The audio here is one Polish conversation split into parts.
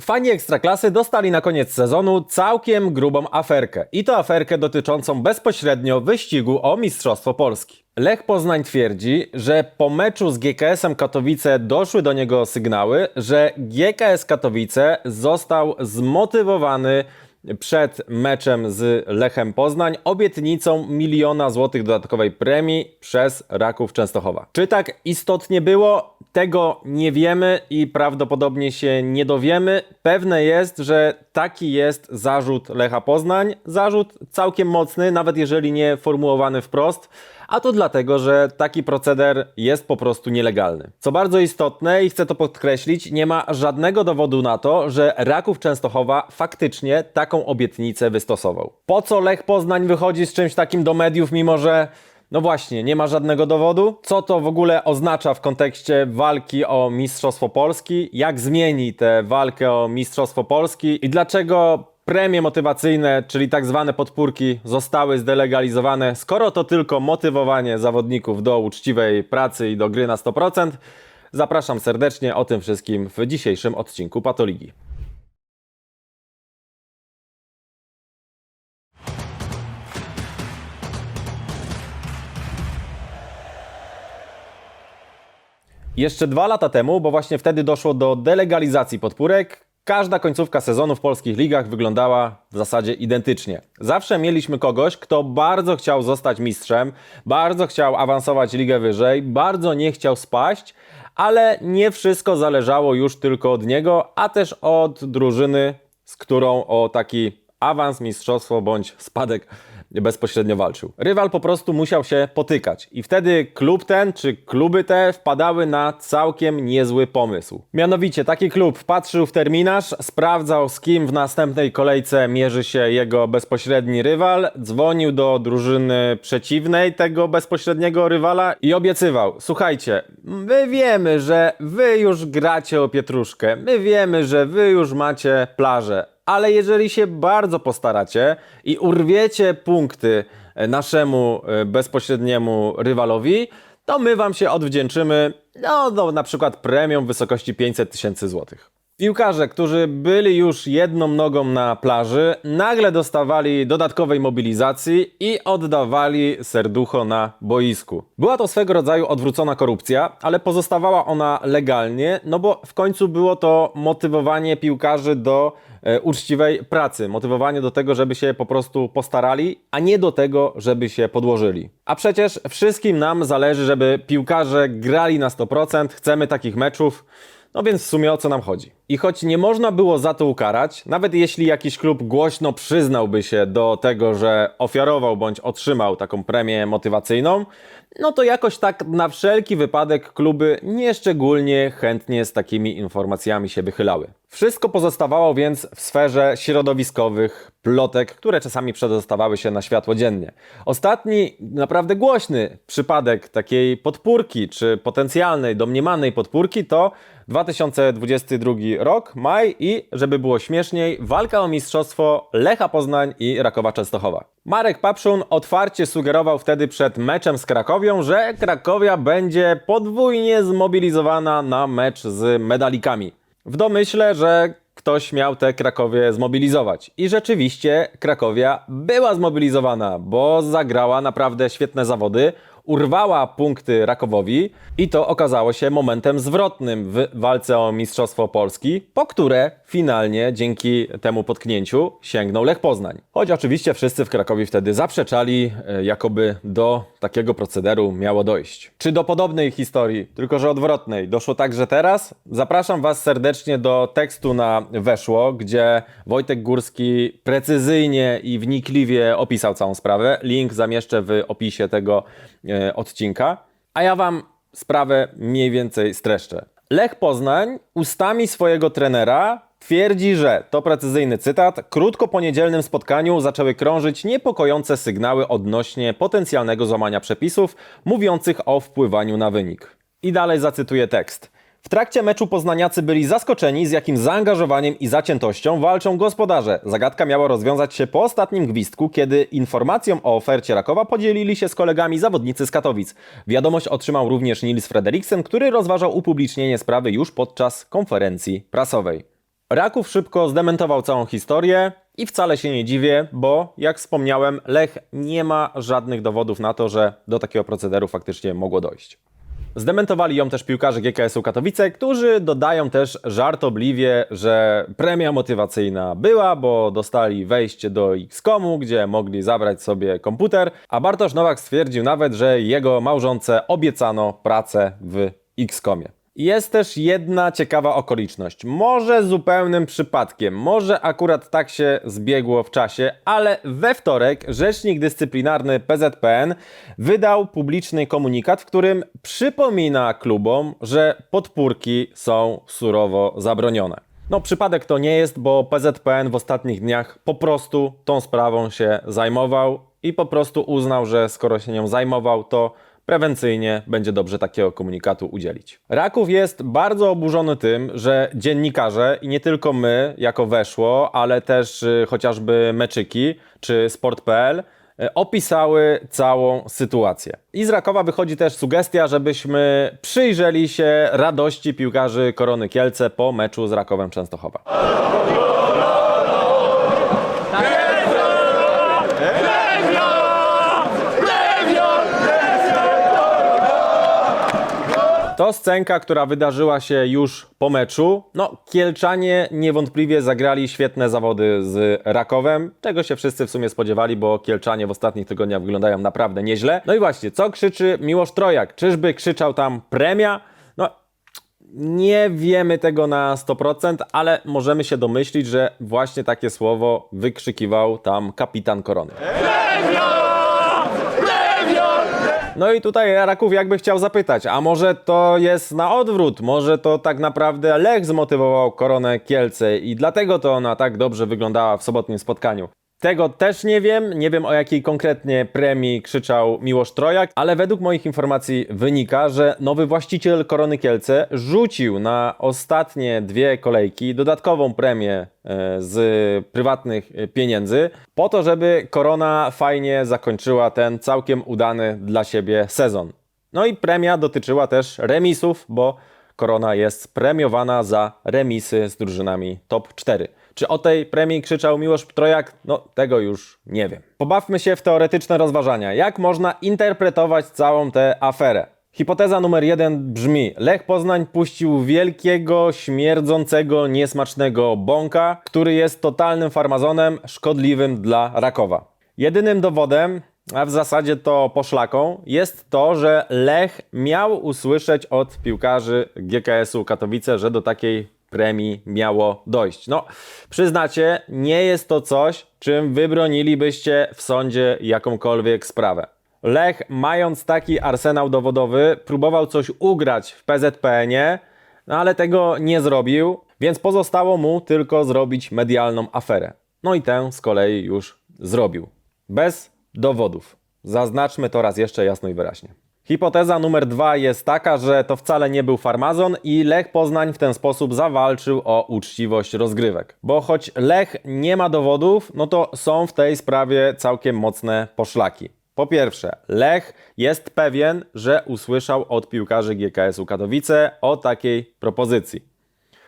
Fani Ekstraklasy dostali na koniec sezonu całkiem grubą aferkę. I to aferkę dotyczącą bezpośrednio wyścigu o Mistrzostwo Polski. Lech Poznań twierdzi, że po meczu z GKS-em Katowice doszły do niego sygnały, że GKS Katowice został zmotywowany przed meczem z Lechem Poznań obietnicą miliona złotych dodatkowej premii przez Raków Częstochowa. Czy tak istotnie było? Tego nie wiemy i prawdopodobnie się nie dowiemy. Pewne jest, że taki jest zarzut Lecha Poznań. Zarzut całkiem mocny, nawet jeżeli nie formułowany wprost. A to dlatego, że taki proceder jest po prostu nielegalny. Co bardzo istotne i chcę to podkreślić, nie ma żadnego dowodu na to, że Raków Częstochowa faktycznie taką obietnicę wystosował. Po co Lech Poznań wychodzi z czymś takim do mediów, mimo że no właśnie, nie ma żadnego dowodu. Co to w ogóle oznacza w kontekście walki o Mistrzostwo Polski? Jak zmieni tę walkę o Mistrzostwo Polski? I dlaczego premie motywacyjne, czyli tak zwane podpórki, zostały zdelegalizowane, skoro to tylko motywowanie zawodników do uczciwej pracy i do gry na 100%? Zapraszam serdecznie o tym wszystkim w dzisiejszym odcinku Patoligi. Jeszcze dwa lata temu, bo właśnie wtedy doszło do delegalizacji podpórek, każda końcówka sezonu w polskich ligach wyglądała w zasadzie identycznie. Zawsze mieliśmy kogoś, kto bardzo chciał zostać mistrzem, bardzo chciał awansować ligę wyżej, bardzo nie chciał spaść, ale nie wszystko zależało już tylko od niego, a też od drużyny, z którą o taki awans, mistrzostwo bądź spadek bezpośrednio walczył. Rywal po prostu musiał się potykać i wtedy klub ten czy kluby te wpadały na całkiem niezły pomysł. Mianowicie taki klub patrzył w terminarz, sprawdzał z kim w następnej kolejce mierzy się jego bezpośredni rywal, dzwonił do drużyny przeciwnej tego bezpośredniego rywala i obiecywał: Słuchajcie, my wiemy, że wy już gracie o pietruszkę, my wiemy, że wy już macie plażę, ale jeżeli się bardzo postaracie i urwiecie punkty e, naszemu e, bezpośredniemu rywalowi, to my wam się odwdzięczymy, no, no na przykład premią w wysokości 500 tysięcy złotych. Piłkarze, którzy byli już jedną nogą na plaży, nagle dostawali dodatkowej mobilizacji i oddawali serducho na boisku. Była to swego rodzaju odwrócona korupcja, ale pozostawała ona legalnie, no bo w końcu było to motywowanie piłkarzy do e, uczciwej pracy, motywowanie do tego, żeby się po prostu postarali, a nie do tego, żeby się podłożyli. A przecież wszystkim nam zależy, żeby piłkarze grali na 100%, chcemy takich meczów. No więc w sumie o co nam chodzi? I choć nie można było za to ukarać, nawet jeśli jakiś klub głośno przyznałby się do tego, że ofiarował bądź otrzymał taką premię motywacyjną, no to jakoś tak na wszelki wypadek kluby nieszczególnie chętnie z takimi informacjami się wychylały. Wszystko pozostawało więc w sferze środowiskowych plotek, które czasami przedostawały się na światło dziennie. Ostatni, naprawdę głośny przypadek takiej podpórki, czy potencjalnej, domniemanej podpórki to 2022 rok, maj i, żeby było śmieszniej, walka o mistrzostwo Lecha Poznań i Rakowa Częstochowa. Marek Papszun otwarcie sugerował wtedy przed meczem z Krakowią, że Krakowia będzie podwójnie zmobilizowana na mecz z medalikami. W domyśle, że ktoś miał te Krakowie zmobilizować. I rzeczywiście Krakowia była zmobilizowana, bo zagrała naprawdę świetne zawody, urwała punkty Rakowowi i to okazało się momentem zwrotnym w walce o Mistrzostwo Polski, po które finalnie dzięki temu potknięciu sięgnął Lech Poznań. Choć oczywiście wszyscy w Krakowie wtedy zaprzeczali, e, jakoby do takiego procederu miało dojść. Czy do podobnej historii, tylko że odwrotnej, doszło także teraz? Zapraszam Was serdecznie do tekstu na Weszło, gdzie Wojtek Górski precyzyjnie i wnikliwie opisał całą sprawę. Link zamieszczę w opisie tego e, odcinka. A ja Wam sprawę mniej więcej streszczę. Lech Poznań ustami swojego trenera twierdzi, że, to precyzyjny cytat, krótko po niedzielnym spotkaniu zaczęły krążyć niepokojące sygnały odnośnie potencjalnego złamania przepisów mówiących o wpływaniu na wynik. I dalej zacytuję tekst. W trakcie meczu poznaniacy byli zaskoczeni, z jakim zaangażowaniem i zaciętością walczą gospodarze. Zagadka miała rozwiązać się po ostatnim gwizdku, kiedy informacją o ofercie Rakowa podzielili się z kolegami zawodnicy z Katowic. Wiadomość otrzymał również Nils Frederiksen, który rozważał upublicznienie sprawy już podczas konferencji prasowej. Raków szybko zdementował całą historię i wcale się nie dziwię, bo jak wspomniałem, Lech nie ma żadnych dowodów na to, że do takiego procederu faktycznie mogło dojść. Zdementowali ją też piłkarze GKS-u Katowice, którzy dodają też żartobliwie, że premia motywacyjna była, bo dostali wejście do X-Komu, gdzie mogli zabrać sobie komputer, a Bartosz Nowak stwierdził nawet, że jego małżonce obiecano pracę w X-Komie. Jest też jedna ciekawa okoliczność. Może zupełnym przypadkiem, może akurat tak się zbiegło w czasie, ale we wtorek rzecznik dyscyplinarny PZPN wydał publiczny komunikat, w którym przypomina klubom, że podpórki są surowo zabronione. No, przypadek to nie jest, bo PZPN w ostatnich dniach po prostu tą sprawą się zajmował i po prostu uznał, że skoro się nią zajmował, to prewencyjnie będzie dobrze takiego komunikatu udzielić. Raków jest bardzo oburzony tym, że dziennikarze i nie tylko my jako weszło, ale też y, chociażby meczyki czy sport.pl y, opisały całą sytuację. I z Rakowa wychodzi też sugestia, żebyśmy przyjrzeli się radości piłkarzy Korony Kielce po meczu z Rakowem Częstochowa. To scenka, która wydarzyła się już po meczu. No, Kielczanie niewątpliwie zagrali świetne zawody z Rakowem, czego się wszyscy w sumie spodziewali, bo Kielczanie w ostatnich tygodniach wyglądają naprawdę nieźle. No i właśnie, co krzyczy Miłosz Trojak? Czyżby krzyczał tam premia? No, nie wiemy tego na 100%, ale możemy się domyślić, że właśnie takie słowo wykrzykiwał tam kapitan Korony. No i tutaj Raków jakby chciał zapytać, a może to jest na odwrót, może to tak naprawdę Lech zmotywował Koronę Kielce i dlatego to ona tak dobrze wyglądała w sobotnim spotkaniu. Tego też nie wiem, nie wiem o jakiej konkretnie premii krzyczał Miłosz Trojak, ale według moich informacji wynika, że nowy właściciel Korony Kielce rzucił na ostatnie dwie kolejki dodatkową premię e, z prywatnych pieniędzy, po to, żeby Korona fajnie zakończyła ten całkiem udany dla siebie sezon. No i premia dotyczyła też remisów, bo Korona jest premiowana za remisy z drużynami top 4. Czy o tej premii krzyczał Miłosz Trojak? No, tego już nie wiem. Pobawmy się w teoretyczne rozważania. Jak można interpretować całą tę aferę? Hipoteza numer jeden brzmi: Lech Poznań puścił wielkiego, śmierdzącego, niesmacznego bąka, który jest totalnym farmazonem szkodliwym dla Rakowa. Jedynym dowodem, a w zasadzie to poszlaką, jest to, że Lech miał usłyszeć od piłkarzy GKS-u Katowice, że do takiej premii miało dojść. No, przyznacie, nie jest to coś, czym wybronilibyście w sądzie jakąkolwiek sprawę. Lech, mając taki arsenał dowodowy, próbował coś ugrać w PZPN-ie, no ale tego nie zrobił, więc pozostało mu tylko zrobić medialną aferę. No i tę z kolei już zrobił. Bez dowodów. Zaznaczmy to raz jeszcze jasno i wyraźnie. Hipoteza numer dwa jest taka, że to wcale nie był farmazon i Lech Poznań w ten sposób zawalczył o uczciwość rozgrywek. Bo choć Lech nie ma dowodów, no to są w tej sprawie całkiem mocne poszlaki. Po pierwsze, Lech jest pewien, że usłyszał od piłkarzy GKS-u Katowice o takiej propozycji.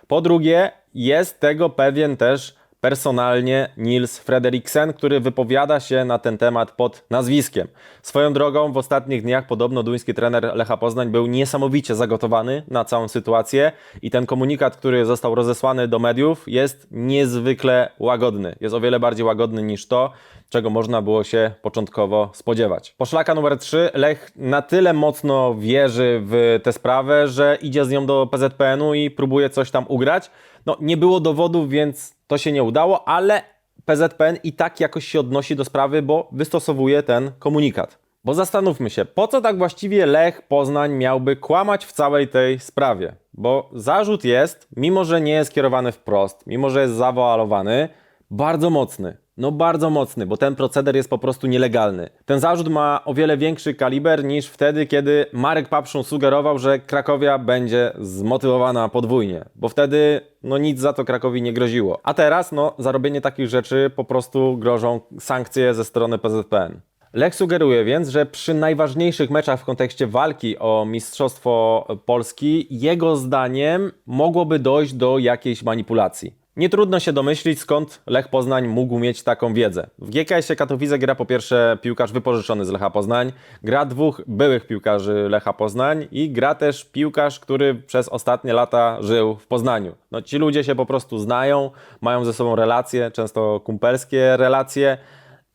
Po drugie, jest tego pewien też personalnie Nils Frederiksen, który wypowiada się na ten temat pod nazwiskiem. Swoją drogą w ostatnich dniach podobno duński trener Lecha Poznań był niesamowicie zagotowany na całą sytuację i ten komunikat, który został rozesłany do mediów jest niezwykle łagodny. Jest o wiele bardziej łagodny niż to, czego można było się początkowo spodziewać. Poszlaka numer 3. Lech na tyle mocno wierzy w tę sprawę, że idzie z nią do PZPN-u i próbuje coś tam ugrać. No, nie było dowodów, więc to się nie udało, ale PZPN i tak jakoś się odnosi do sprawy, bo wystosowuje ten komunikat. Bo zastanówmy się, po co tak właściwie Lech Poznań miałby kłamać w całej tej sprawie? Bo zarzut jest, mimo że nie jest kierowany wprost, mimo że jest zawoalowany, bardzo mocny. No bardzo mocny, bo ten proceder jest po prostu nielegalny. Ten zarzut ma o wiele większy kaliber niż wtedy, kiedy Marek Papszun sugerował, że Krakowia będzie zmotywowana podwójnie, bo wtedy no nic za to Krakowi nie groziło. A teraz no za robienie takich rzeczy po prostu grożą sankcje ze strony PZPN. Lech sugeruje więc, że przy najważniejszych meczach w kontekście walki o Mistrzostwo Polski, jego zdaniem mogłoby dojść do jakiejś manipulacji. Nie trudno się domyślić, skąd Lech Poznań mógł mieć taką wiedzę. W GKS-ie Katowice gra po pierwsze piłkarz wypożyczony z Lecha Poznań, gra dwóch byłych piłkarzy Lecha Poznań i gra też piłkarz, który przez ostatnie lata żył w Poznaniu. No, ci ludzie się po prostu znają, mają ze sobą relacje, często kumpelskie relacje,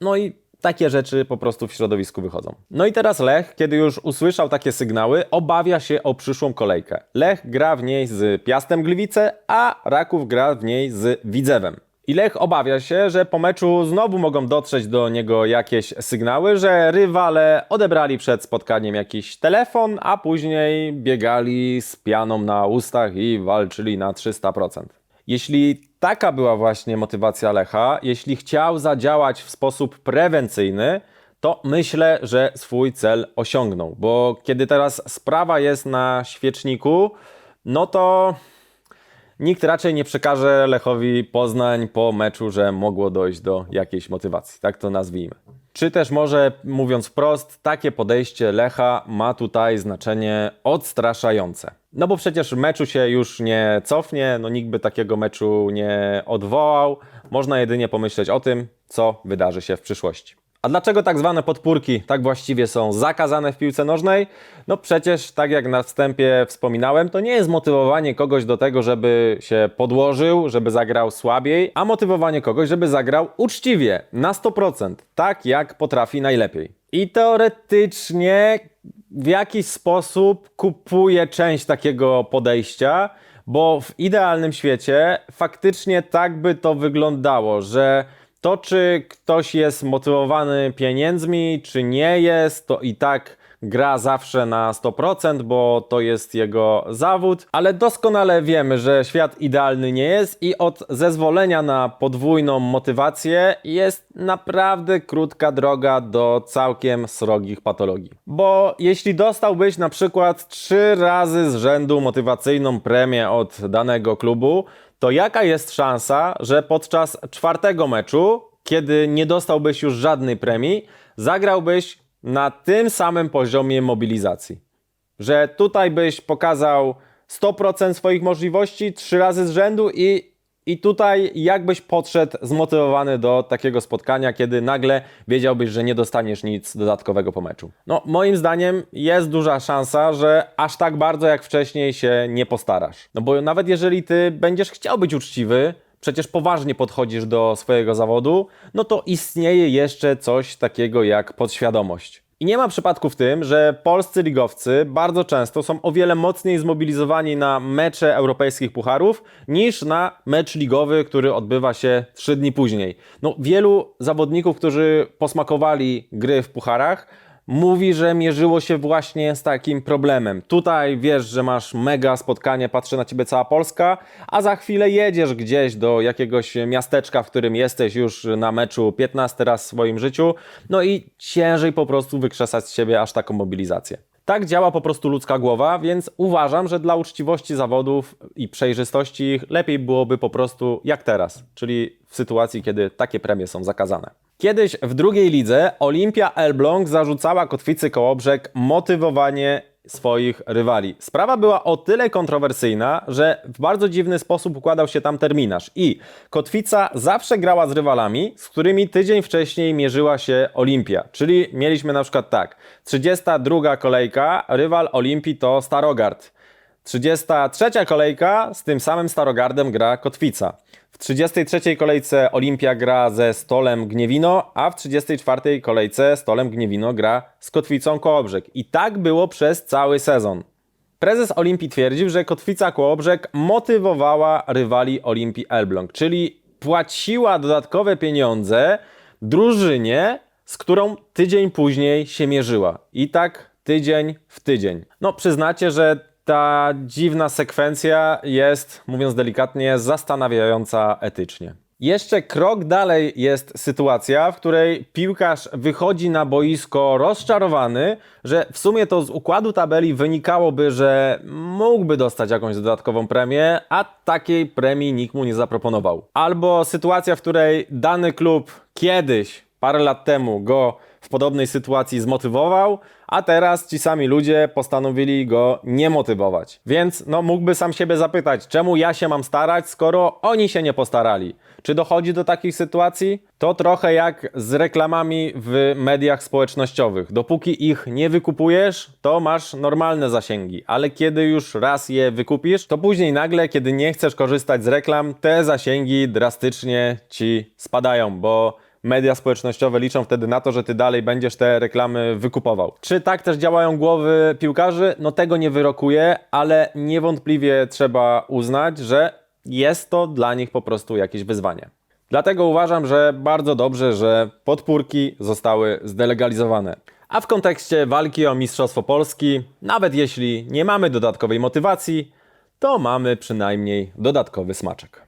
no i takie rzeczy po prostu w środowisku wychodzą. No i teraz Lech, kiedy już usłyszał takie sygnały, obawia się o przyszłą kolejkę. Lech gra w niej z Piastem Gliwice, a Raków gra w niej z Widzewem. I Lech obawia się, że po meczu znowu mogą dotrzeć do niego jakieś sygnały, że rywale odebrali przed spotkaniem jakiś telefon, a później biegali z pianą na ustach i walczyli na 300%. Jeśli taka była właśnie motywacja Lecha, jeśli chciał zadziałać w sposób prewencyjny, to myślę, że swój cel osiągnął. Bo kiedy teraz sprawa jest na świeczniku, no to nikt raczej nie przekaże Lechowi Poznań po meczu, że mogło dojść do jakiejś motywacji. Tak to nazwijmy. Czy też może, mówiąc wprost, takie podejście Lecha ma tutaj znaczenie odstraszające. No bo przecież meczu się już nie cofnie, no nikt by takiego meczu nie odwołał. Można jedynie pomyśleć o tym, co wydarzy się w przyszłości. A dlaczego tak zwane podpórki tak właściwie są zakazane w piłce nożnej? No przecież, tak jak na wstępie wspominałem, to nie jest motywowanie kogoś do tego, żeby się podłożył, żeby zagrał słabiej, a motywowanie kogoś, żeby zagrał uczciwie, na 100%, tak jak potrafi najlepiej. I teoretycznie w jakiś sposób kupuje część takiego podejścia, bo w idealnym świecie faktycznie tak by to wyglądało, że to, czy ktoś jest motywowany pieniędzmi, czy nie jest, to i tak gra zawsze na 100%, bo to jest jego zawód, ale doskonale wiemy, że świat idealny nie jest i od zezwolenia na podwójną motywację jest naprawdę krótka droga do całkiem srogich patologii. Bo jeśli dostałbyś na przykład trzy razy z rzędu motywacyjną premię od danego klubu, to jaka jest szansa, że podczas czwartego meczu, kiedy nie dostałbyś już żadnej premii, zagrałbyś na tym samym poziomie mobilizacji? Że tutaj byś pokazał 100% swoich możliwości trzy razy z rzędu i i tutaj jakbyś podszedł zmotywowany do takiego spotkania, kiedy nagle wiedziałbyś, że nie dostaniesz nic dodatkowego po meczu. No, moim zdaniem jest duża szansa, że aż tak bardzo jak wcześniej się nie postarasz. No bo nawet jeżeli ty będziesz chciał być uczciwy, przecież poważnie podchodzisz do swojego zawodu, no to istnieje jeszcze coś takiego jak podświadomość. I nie ma przypadku w tym, że polscy ligowcy bardzo często są o wiele mocniej zmobilizowani na mecze europejskich pucharów niż na mecz ligowy, który odbywa się trzy dni później. No, wielu zawodników, którzy posmakowali gry w pucharach, mówi, że mierzyło się właśnie z takim problemem. Tutaj wiesz, że masz mega spotkanie, patrzy na ciebie cała Polska, a za chwilę jedziesz gdzieś do jakiegoś miasteczka, w którym jesteś już na meczu 15 raz w swoim życiu, no i ciężej po prostu wykrzesać z siebie aż taką mobilizację. Tak działa po prostu ludzka głowa, więc uważam, że dla uczciwości zawodów i przejrzystości ich lepiej byłoby po prostu jak teraz, czyli w sytuacji, kiedy takie premie są zakazane. Kiedyś w drugiej lidze Olimpia Elbląg zarzucała Kotwicy Kołobrzeg motywowanie swoich rywali. Sprawa była o tyle kontrowersyjna, że w bardzo dziwny sposób układał się tam terminarz i Kotwica zawsze grała z rywalami, z którymi tydzień wcześniej mierzyła się Olimpia. Czyli mieliśmy na przykład tak, 32 kolejka, rywal Olimpii to Starogard. 33 kolejka, z tym samym Starogardem gra Kotwica. W 33 kolejce Olimpia gra ze Stolem Gniewino, a w 34 kolejce Stolem Gniewino gra z Kotwicą Kołobrzeg. I tak było przez cały sezon. Prezes Olimpii twierdził, że Kotwica Kołobrzeg motywowała rywali Olimpii Elbląg, czyli płaciła dodatkowe pieniądze drużynie, z którą tydzień później się mierzyła. I tak tydzień w tydzień. No przyznacie, że ta dziwna sekwencja jest, mówiąc delikatnie, zastanawiająca etycznie. Jeszcze krok dalej jest sytuacja, w której piłkarz wychodzi na boisko rozczarowany, że w sumie to z układu tabeli wynikałoby, że mógłby dostać jakąś dodatkową premię, a takiej premii nikt mu nie zaproponował. Albo sytuacja, w której dany klub kiedyś, parę lat temu, go w podobnej sytuacji zmotywował, a teraz ci sami ludzie postanowili go nie motywować. Więc no, mógłby sam siebie zapytać, czemu ja się mam starać, skoro oni się nie postarali. Czy dochodzi do takich sytuacji? To trochę jak z reklamami w mediach społecznościowych. Dopóki ich nie wykupujesz, to masz normalne zasięgi, ale kiedy już raz je wykupisz, to później nagle, kiedy nie chcesz korzystać z reklam, te zasięgi drastycznie ci spadają, bo media społecznościowe liczą wtedy na to, że ty dalej będziesz te reklamy wykupował. Czy tak też działają głowy piłkarzy? No tego nie wyrokuję, ale niewątpliwie trzeba uznać, że jest to dla nich po prostu jakieś wyzwanie. Dlatego uważam, że bardzo dobrze, że podpórki zostały zdelegalizowane. A w kontekście walki o Mistrzostwo Polski, nawet jeśli nie mamy dodatkowej motywacji, to mamy przynajmniej dodatkowy smaczek.